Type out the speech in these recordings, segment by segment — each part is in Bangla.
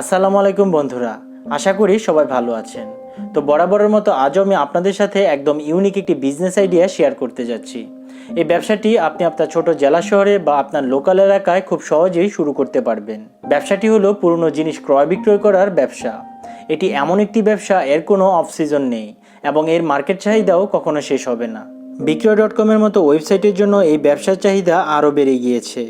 আসসালামু আলাইকুম বন্ধুরা, আশা করি সবাই ভালো আছেন। তো বরাবরের মতো আজও আমি আপনাদের সাথে একদম ইউনিক একটি বিজনেস আইডিয়া শেয়ার করতে যাচ্ছি। এই ব্যবসাটি আপনি আপনার ছোট জেলা শহরে বা আপনার লোকাল এলাকায় খুব সহজেই শুরু করতে পারবেন। ব্যবসাটি হলো পুরনো জিনিস ক্রয় বিক্রয় করার ব্যবসা। এটি এমন একটি ব্যবসা, এর কোনো অফ সিজন নেই এবং এর মার্কেট চাহিদাও কখনো শেষ হবে না। বিক্রয় ডট কমের মতো ওয়েবসাইটের জন্য এই ব্যবসার চাহিদা আরও বেড়ে গিয়েছে।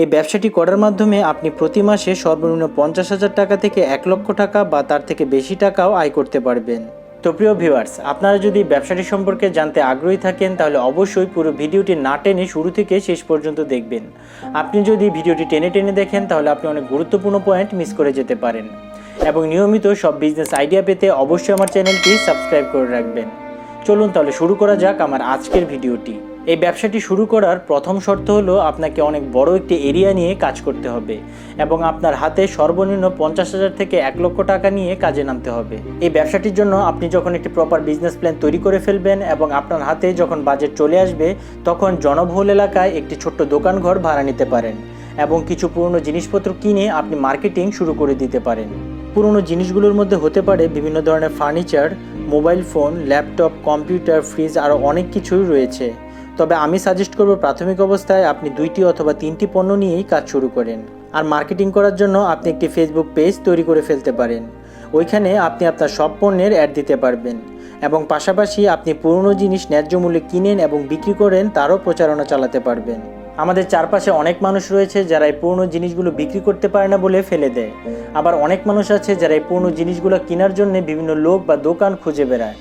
এই ব্যবসাটি করার মাধ্যমে আপনি প্রতি মাসে সর্বনিম্ন পঞ্চাশ হাজার টাকা থেকে এক লক্ষ টাকা বা তার থেকে বেশি টাকাও আয় করতে পারবেন। তো প্রিয় ভিউয়ার্স, আপনারা যদি ব্যবসাটি সম্পর্কে জানতে আগ্রহী থাকেন, তাহলে অবশ্যই পুরো ভিডিওটি না টেনে শুরু থেকে শেষ পর্যন্ত দেখবেন। আপনি যদি ভিডিওটি টেনে টেনে দেখেন, তাহলে আপনি অনেক গুরুত্বপূর্ণ পয়েন্ট মিস করে যেতে পারেন। এবং নিয়মিত সব বিজনেস আইডিয়া পেতে অবশ্যই আমার চ্যানেলটি সাবস্ক্রাইব করে রাখবেন। চলুন তাহলে শুরু করা যাক আমার আজকের ভিডিওটি। এই ব্যবসাটি শুরু করার প্রথম শর্ত হলো আপনাকে অনেক বড় একটি এরিয়া নিয়ে কাজ করতে হবে এবং আপনার হাতে সর্বনিম্ন পঞ্চাশ হাজার থেকে এক লক্ষ টাকা নিয়ে কাজে নামতে হবে। এই ব্যবসাটির জন্য আপনি যখন একটি প্রপার বিজনেস প্ল্যান তৈরি করে ফেলবেন এবং আপনার হাতে যখন বাজেট চলে আসবে, তখন জনবহুল এলাকায় একটি ছোট্ট দোকান ঘর ভাড়া নিতে পারেন এবং কিছু পুরনো জিনিসপত্র কিনে আপনি মার্কেটিং শুরু করে দিতে পারেন। পুরনো জিনিসগুলোর মধ্যে হতে পারে বিভিন্ন ধরনের furniture mobile phone laptop computer fridge আরও অনেক কিছুই রয়েছে। তবে আমি সাজেস্ট করব প্রাথমিক অবস্থায় আপনি দুইটি অথবা তিনটি পণ্য নিয়েই কাজ শুরু করেন। আর মার্কেটিং করার জন্য আপনি একটি ফেসবুক পেজ তৈরি করে ফেলতে পারেন। ওইখানে আপনি আপনার সব পণ্যের অ্যাড দিতে পারবেন। এবং পাশাপাশি আপনি পুরনো জিনিস ন্যায্য মূল্যে কিনেন এবং বিক্রি করেন, তারও প্রচারণা চালাতে পারবেন। আমাদের চারপাশে অনেক মানুষ রয়েছে যারা এই পুরনো জিনিসগুলো বিক্রি করতে পারে না বলে ফেলে দেয়। আবার অনেক মানুষ আছে যারা এই পুরনো জিনিসগুলো কেনার জন্য বিভিন্ন লোক বা দোকান খুঁজে বেড়ায়।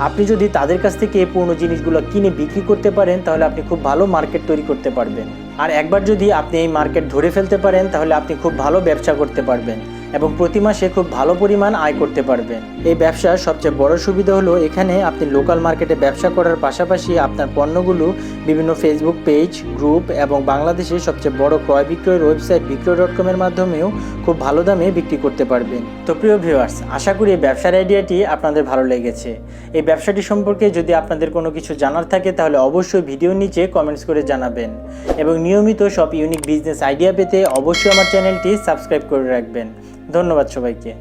আপনি যদি তাদের কাছ থেকে এই পুরনো জিনিসগুলো কিনে বিক্রি করতে পারেন, তাহলে আপনি খুব ভালো মার্কেট তৈরি করতে পারবেন। আর একবার যদি আপনি এই মার্কেট ধরে ফেলতে পারেন, তাহলে আপনি খুব ভালো ব্যবসা করতে পারবেন এবং প্রতি মাসে খুব ভালো পরিমাণ আয় করতে পারবেন। এই ব্যবসার সবচেয়ে বড় সুবিধা হলো, এখানে আপনি লোকাল মার্কেটে ব্যবসা করার পাশাপাশি আপনার পণ্যগুলো বিভিন্ন ফেসবুক পেজ গ্রুপ এবং বাংলাদেশের সবচেয়ে বড় ক্রয় বিক্রয়ের ওয়েবসাইট বিক্রয় ডট কমের মাধ্যমেও খুব ভালো দামে বিক্রি করতে পারবেন তো প্রিয় ভিউয়ার্স আশা করি এই ব্যবসার আইডিয়াটি আপনাদের ভালো লেগেছে। এই ব্যবসাটি সম্পর্কে যদি আপনাদের কোনো কিছু জানার থাকে, তাহলে অবশ্যই ভিডিওর নিচে কমেন্টস করে জানাবেন এবং নিয়মিত সব ইউনিক বিজনেস আইডিয়া পেতে অবশ্যই আমার চ্যানেলটি সাবস্ক্রাইব করে রাখবেন। ধন্যবাদ সবাইকে।